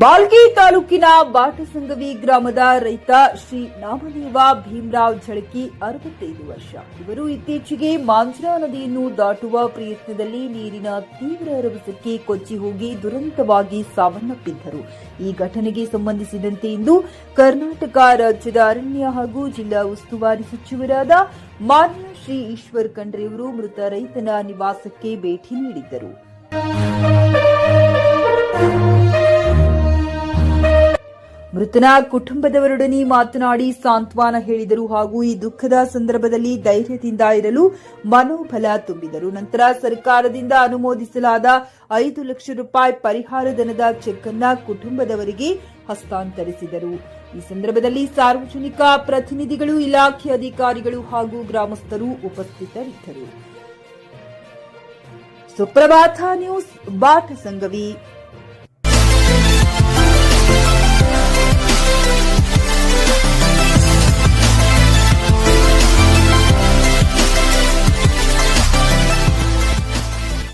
ಬಾಲ್ಕಿ ತಾಲೂಕಿನ ಬಾಟಸಂಗವಿ ಗ್ರಾಮದ ರೈತ ಶ್ರೀ ನಾಮದೇವ ಭೀಮರಾವ್ ಝಳಕಿ ಅರವತ್ತೈದು ವರ್ಷ. ಇವರು ಇತ್ತೀಚೆಗೆ ಮಾಂಜ್ರಾ ನದಿಯನ್ನು ದಾಟುವ ಪ್ರಯತ್ನದಲ್ಲಿ ನೀರಿನ ತೀವ್ರ ರಭಸಕ್ಕೆ ಕೊಚ್ಚಿ ಹೋಗಿ ದುರಂತವಾಗಿ ಸಾವನ್ನಪ್ಪಿದ್ದರು. ಈ ಘಟನೆಗೆ ಸಂಬಂಧಿಸಿದಂತೆ ಇಂದು ಕರ್ನಾಟಕ ರಾಜ್ಯದ ಅರಣ್ಯ ಹಾಗೂ ಜಿಲ್ಲಾ ಉಸ್ತುವಾರಿ ಸಚಿವರಾದ ಮಾನ್ಯ ಶ್ರೀ ಈಶ್ವರ್ ಖಂಡ್ರೆಯವರು ಮೃತ ರೈತನ ನಿವಾಸಕ್ಕೆ ಭೇಟಿ ನೀಡಿದ್ದರು. ಮೃತನ ಕುಟುಂಬದವರೊಡನೆ ಮಾತನಾಡಿ ಸಾಂತ್ವನ ಹೇಳಿದರು ಹಾಗೂ ಈ ದುಃಖದ ಸಂದರ್ಭದಲ್ಲಿ ಧೈರ್ಯದಿಂದ ಇರಲು ಮನೋಬಲ ತುಂಬಿದರು. ನಂತರ ಸರ್ಕಾರದಿಂದ ಅನುಮೋದಿಸಲಾದ ಐದು ಲಕ್ಷ ರೂಪಾಯಿ ಪರಿಹಾರ ಧನದ ಚೆಕ್ ಅನ್ನ ಕುಟುಂಬದವರಿಗೆ ಹಸ್ತಾಂತರಿಸಿದರು. ಈ ಸಂದರ್ಭದಲ್ಲಿ ಸಾರ್ವಜನಿಕ ಪ್ರತಿನಿಧಿಗಳು, ಇಲಾಖೆ ಅಧಿಕಾರಿಗಳು ಹಾಗೂ ಗ್ರಾಮಸ್ಥರು ಉಪಸ್ಥಿತರಿದ್ದರು. ಸುಪ್ರಭಾತ ನ್ಯೂಸ್ ಬಾಟ ಸಂಗವಿ